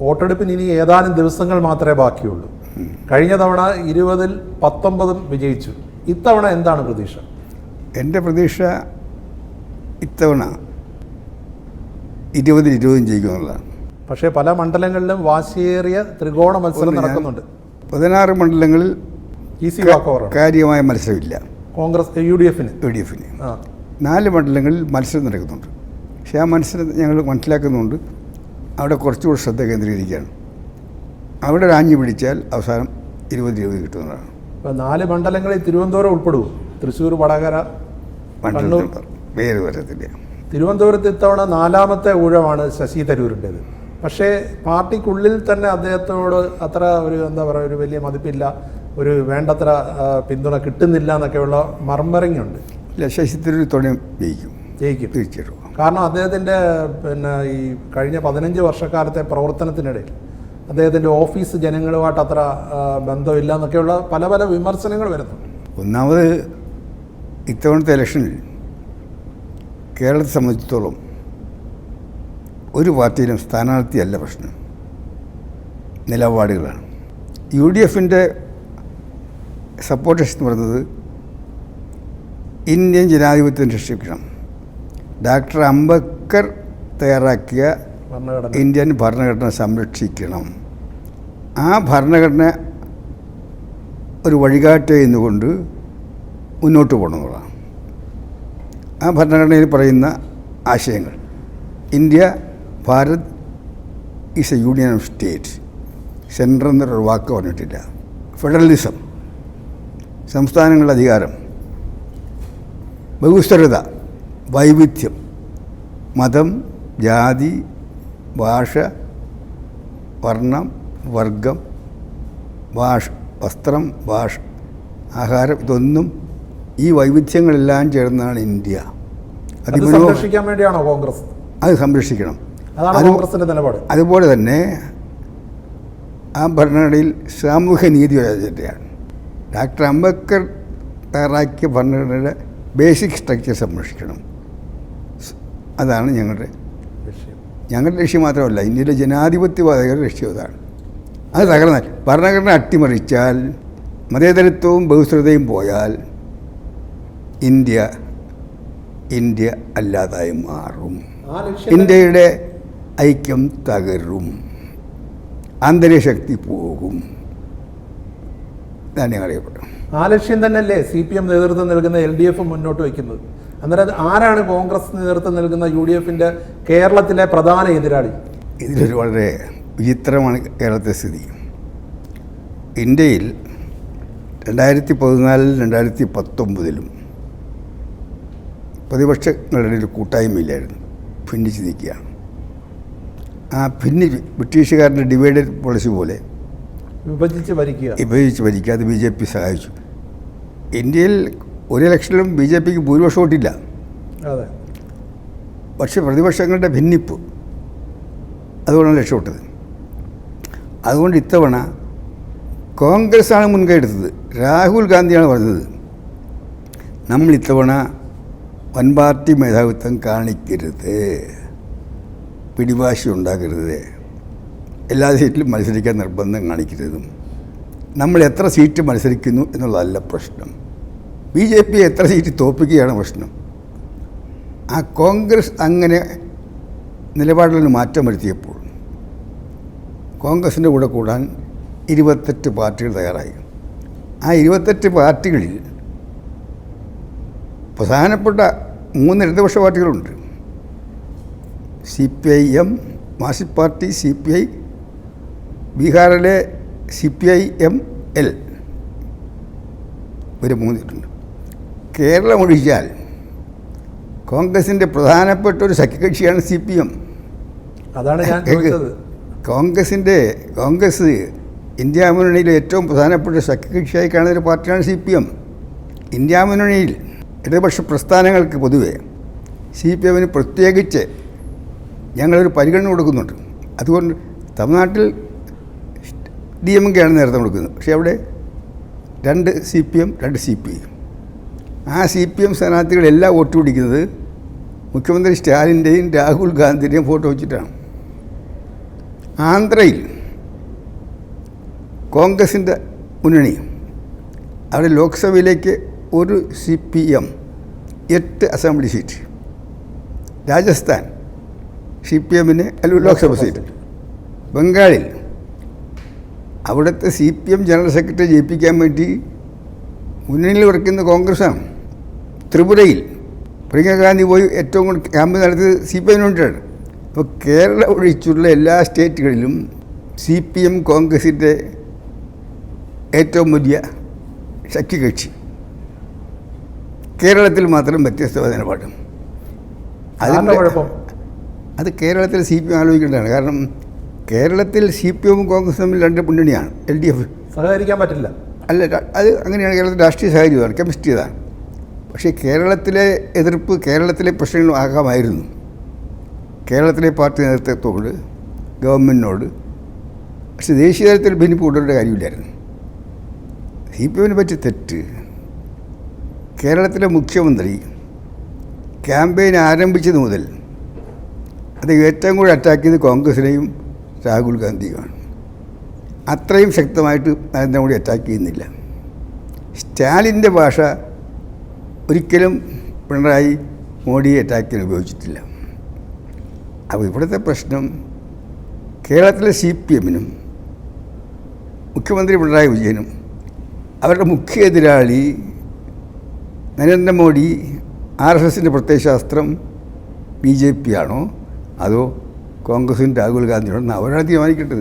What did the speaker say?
വോട്ടെടുപ്പിന് ഇനി ഏതാനും ദിവസങ്ങൾ മാത്രമേ ബാക്കിയുള്ളൂ. കഴിഞ്ഞ തവണ ഇരുപതിൽ പത്തൊമ്പതും വിജയിച്ചു. ഇത്തവണ എന്താണ് പ്രതീക്ഷ? എന്റെ പ്രതീക്ഷ ഇത്തവണ ഇരുപതിൽ ഇരുപതും ജയിക്കുമെന്നുള്ളതാണ് പക്ഷേ പല മണ്ഡലങ്ങളിലും വാശിയേറിയ ത്രികോണ മത്സരം നടക്കുന്നുണ്ട്. പതിനാറ് മണ്ഡലങ്ങളിൽ ഈസി വാക്ക് ഓവർ കാര്യമായ മത്സരമില്ല. കോൺഗ്രസ് യു ഡി എഫിന് യു ഡി എഫിന് നാല് മണ്ഡലങ്ങളിൽ മത്സരം നടക്കുന്നുണ്ട്. പക്ഷേ ആ മത്സരം ഞങ്ങൾ മനസ്സിലാക്കുന്നുണ്ട്. അവിടെ കുറച്ചുകൂടി ശ്രദ്ധ കേന്ദ്രീകരിക്കുകയാണ്. അവിടെ രാഞ്ഞു പിടിച്ചാൽ അവസാനം ഇരുപത് രൂപ കിട്ടുന്നതാണ്. ഇപ്പോൾ നാല് മണ്ഡലങ്ങളിൽ തിരുവനന്തപുരം ഉൾപ്പെടുവോ? തൃശ്ശൂർ വടകര കണ്ണൂർ. പേര് വരത്തില്ല തിരുവനന്തപുരത്ത് ഇത്തവണ നാലാമത്തെ ഊഴമാണ് ശശി തരൂരിന്റെത്. പക്ഷേ പാർട്ടിക്കുള്ളിൽ തന്നെ അദ്ദേഹത്തോട് അത്ര ഒരു എന്താ പറയുക ഒരു വലിയ മതിപ്പില്ല ഒരു വേണ്ടത്ര പിന്തുണ കിട്ടുന്നില്ല എന്നൊക്കെയുള്ള മർമറിങ് ഉണ്ട് ഇല്ല ശശി തരൂർ തുണയും ജയിക്കും. ജയിക്കും. തീർച്ചയായിട്ടും. കാരണം അദ്ദേഹത്തിന്റെ പിന്നെ ഈ കഴിഞ്ഞ പതിനഞ്ച് വർഷക്കാലത്തെ പ്രവർത്തനത്തിനിടയിൽ അദ്ദേഹത്തിന്റെ ഓഫീസ് ജനങ്ങളുമായിട്ട് അത്ര ബന്ധമില്ല എന്നൊക്കെയുള്ള പല പല വിമർശനങ്ങൾ വരുന്നുണ്ട്. ഒന്നാമത് ഇത്തവണത്തെ ഇലക്ഷനിൽ കേരളത്തെ സംബന്ധിച്ചിടത്തോളം ഒരു പാർട്ടിയിലും സ്ഥാനാർത്ഥിയല്ല പ്രശ്നം. നിലപാടുകളാണ്. യു ഡി എഫിന്റെ സപ്പോർട്ടേഴ്സ് എന്ന് പറയുന്നത് ഇന്ത്യൻ ജനാധിപത്യം രക്ഷിക്കണം ഡോക്ടർ അംബേദ്കർ തയ്യാറാക്കിയ ഇന്ത്യൻ ഭരണഘടന സംരക്ഷിക്കണം. ആ ഭരണഘടന ഒരു വഴികാട്ടി എന്നുകൊണ്ട് മുന്നോട്ട് പോകണമെന്നുള്ളതാണ്. ആ ഭരണഘടനയിൽ പറയുന്ന ആശയങ്ങൾ. India Bharat is a union of state central എന്നൊരു വാക്ക് പറഞ്ഞിട്ടില്ല. ഫെഡറലിസം സംസ്ഥാനങ്ങളുടെ അധികാരം. ബഹുസ്വരത. വൈവിധ്യം. മതം ജാതി ഭാഷ വർണം വർഗം ഭാഷ വസ്ത്രം ഭാഷ ആഹാരം ഇതൊന്നും ഈ വൈവിധ്യങ്ങളെല്ലാം ചേർന്നാണ് ഇന്ത്യ. സംരക്ഷിക്കാൻ വേണ്ടിയാണോ കോൺഗ്രസ്? അത് സംരക്ഷിക്കണം. കോൺഗ്രസിന്റെ നിലപാട്. അതുപോലെ തന്നെ ആ ഭരണഘടനയിൽ സാമൂഹ്യ നീതി അജണ്ടയാണ് ഡോക്ടർ അംബേദ്കർ തയ്യാറാക്കിയ ഭരണഘടനയുടെ ബേസിക് സ്ട്രക്ചർ സംരക്ഷിക്കണം. അതാണ് ഞങ്ങളുടെ ലക്ഷ്യം. ഞങ്ങളുടെ ലക്ഷ്യം മാത്രമല്ല ഇന്ത്യയിലെ ജനാധിപത്യവാദികളുടെ ലക്ഷ്യം അതാണ്. അത് തകർന്നാൽ ഭരണഘടന അട്ടിമറിച്ചാൽ മതേതരത്വവും ബഹുസ്വരതയും പോയാൽ ഇന്ത്യ ഇന്ത്യ അല്ലാതായി മാറും. ഇന്ത്യയുടെ ഐക്യം തകരും. അന്തരീക്ഷക്തി പോകും. ഇതാണ് ഞങ്ങൾ അറിയപ്പെടും ആ ലക്ഷ്യം തന്നെയല്ലേ സി പി എം നേതൃത്വം നൽകുന്ന എൽ ഡി എഫ് മുന്നോട്ട് വയ്ക്കുന്നത്? അന്നേരം അത് ആരാണ് കോൺഗ്രസ് നേതൃത്വം നൽകുന്ന യു ഡി എഫിന്റെ കേരളത്തിലെ പ്രധാന എതിരാളി? ഇതിലൊരു വളരെ വിചിത്രമാണ് കേരളത്തെ സ്ഥിതി ഇന്ത്യയിൽ രണ്ടായിരത്തി പതിനാലിലും രണ്ടായിരത്തി പത്തൊമ്പതിലും പ്രതിപക്ഷങ്ങളുടെ ഒരു കൂട്ടായ്മയില്ലായിരുന്നു ഭിന്നിച്ച് നിൽക്കുകയാണ് ആ ഭിന്നി ബ്രിട്ടീഷുകാരുടെ ഡിവൈഡഡ് പോളിസി പോലെ വിഭജിച്ച് ഭരിക്കുക. വിഭജിച്ച് ഭരിക്കുക അത് ബി ജെ പി സഹായിച്ചു. ഇന്ത്യയിൽ ഒരു ഇലക്ഷനിലും ബി ജെ പിക്ക് ഭൂരിപക്ഷം വോട്ടില്ല അതെ. പക്ഷേ പ്രതിപക്ഷങ്ങളുടെ ഭിന്നിപ്പ് അതുകൊണ്ടാണ് രക്ഷപ്പെട്ടത്. അതുകൊണ്ട് ഇത്തവണ കോൺഗ്രസ്സാണ് മുൻകൈ എടുത്തത് രാഹുൽ ഗാന്ധിയാണ് പറഞ്ഞത്. നമ്മൾ ഇത്തവണ വൻ പാർട്ടി മേധാവിത്വം കാണിക്കരുത്. പിടിവാശി ഉണ്ടാക്കരുത്. എല്ലാ സീറ്റിലും മത്സരിക്കാൻ നിർബന്ധം കാണിക്കരുതും. നമ്മൾ എത്ര സീറ്റ് മത്സരിക്കുന്നു എന്നുള്ളതല്ല പ്രശ്നം. ബി ജെ പി എത്ര സീറ്റ് തോൽപ്പിക്കുകയാണ് പ്രശ്നം. ആ കോൺഗ്രസ് അങ്ങനെ നിലപാടിൽ മാറ്റം വരുത്തിയപ്പോൾ കോൺഗ്രസിന്റെ കൂടെ കൂടാൻ ഇരുപത്തെട്ട് പാർട്ടികൾ തയ്യാറായി. ആ ഇരുപത്തെട്ട് പാർട്ടികളിൽ പ്രധാനപ്പെട്ട മൂന്ന് ഇടതുപക്ഷ പാർട്ടികളുണ്ട്. സി പി ഐ എം മാസി പാർട്ടി സി പി ഐ ബീഹാറിലെ C P I M L. ഒരു മൂന്നിട്ടുണ്ട്. കേരളം ഒഴിച്ചാൽ കോൺഗ്രസിന്റെ പ്രധാനപ്പെട്ട ഒരു സഖ്യകക്ഷിയാണ് സി പി എം. അതാണ് ഞാൻ കോൺഗ്രസിന്റെ കോൺഗ്രസ് ഇന്ത്യ മുന്നണിയിലെ ഏറ്റവും പ്രധാനപ്പെട്ട സഖ്യകക്ഷിയായി കാണുന്ന ഒരു പാർട്ടിയാണ് സി പി എം. ഇന്ത്യ മുന്നണിയിൽ ഇടതുപക്ഷ പ്രസ്ഥാനങ്ങൾക്ക് പൊതുവെ സി പി എമ്മിന് പ്രത്യേകിച്ച് ഞങ്ങളൊരു പരിഗണന കൊടുക്കുന്നുണ്ട്. അതുകൊണ്ട് തമിഴ്നാട്ടിൽ ഡി എം കെയാണ് നേരത്തെ കൊടുക്കുന്നത്. പക്ഷേ അവിടെ രണ്ട് സി പി എം രണ്ട് സി പി ഐ. ആ സി പി എം സ്ഥാനാർത്ഥികളെല്ലാം വോട്ട് പിടിക്കുന്നത് മുഖ്യമന്ത്രി സ്റ്റാലിന്റെയും രാഹുൽ ഗാന്ധിയുടെയും ഫോട്ടോ വെച്ചിട്ടാണ്. ആന്ധ്രയിൽ കോൺഗ്രസിന്റെ മുന്നണി അവിടെ ലോക്സഭയിലേക്ക് ഒരു സി പി എം എട്ട് assembly seat. Rajasthan C P എമ്മിന് ലോക്സഭ സീറ്റ്. ബംഗാളിൽ അവിടുത്തെ C P M general secretary ജയിപ്പിക്കാൻ വേണ്ടി മുന്നണിയിൽ വർക്കുന്ന കോൺഗ്രസ്സാണ്. ത്രിപുരയിൽ പ്രിയങ്ക ഗാന്ധി പോയി ഏറ്റവും കൂടുതൽ ക്യാമ്പ് നടത്തിയത് സി പി എമ്മിന് വേണ്ടിയിട്ടാണ്. അപ്പോൾ കേരള ഒഴിച്ചുള്ള എല്ലാ സ്റ്റേറ്റുകളിലും സി പി എം കോൺഗ്രസിന്റെ ഏറ്റവും വലിയ ശക്തി കക്ഷി കേരളത്തിൽ മാത്രം വ്യത്യസ്തമായ നിലപാട്. അതിന്റെ കുഴപ്പം? അത് കേരളത്തിൽ സി പി എം ആലോചിക്കേണ്ടതാണ്. കാരണം കേരളത്തിൽ സി പി എമ്മും കോൺഗ്രസും തമ്മിൽ രണ്ട് മുന്നണിയാണ് എൽ ഡി എഫ്. സഹകരിക്കാൻ പറ്റില്ല. അല്ല അത് അങ്ങനെയാണ് കേരളത്തിൽ രാഷ്ട്രീയ സാഹചര്യമാണ് കെമിസ്ട്രി ഇതാണ് പക്ഷേ കേരളത്തിലെ എതിർപ്പ് കേരളത്തിലെ പ്രശ്നങ്ങൾ ആകാമായിരുന്നു. കേരളത്തിലെ പാർട്ടി നേതൃത്വത്തോട് ഗവൺമെന്റിനോട് പക്ഷേ ദേശീയ തലത്തിൽ ഭിന്നിപ്പ് കൊണ്ടുവരേണ്ട കാര്യമില്ലായിരുന്നു. സി പി എമ്മിനെ പറ്റി തെറ്റ്. കേരളത്തിലെ മുഖ്യമന്ത്രി ക്യാമ്പയിൻ ആരംഭിച്ചത് മുതൽ അത് ഏറ്റവും കൂടുതൽ അറ്റാക്ക് ചെയ്ത് കോൺഗ്രസിനെയും രാഹുൽ ഗാന്ധിയുമാണ്. അത്രയും ശക്തമായിട്ട് നരേന്ദ്രമോദി അറ്റാക്ക് ചെയ്യുന്നില്ല. സ്റ്റാലിന്റെ ഭാഷ ഒരിക്കലും പിണറായി മോഡിയെ അറ്റാക്കിന് ഉപയോഗിച്ചിട്ടില്ല. അപ്പോൾ ഇവിടുത്തെ പ്രശ്നം കേരളത്തിലെ സി പി എമ്മിനും മുഖ്യമന്ത്രി പിണറായി വിജയനും അവരുടെ മുഖ്യ എതിരാളി നരേന്ദ്രമോദി ആർ എസ് എസിന്റെ പ്രത്യയശാസ്ത്രം ബി ജെ പി ആണോ? അതോ കോൺഗ്രസിന്റെ രാഹുൽ ഗാന്ധിയാണോ എന്ന് അവരാണ് തീരുമാനിക്കേണ്ടത്?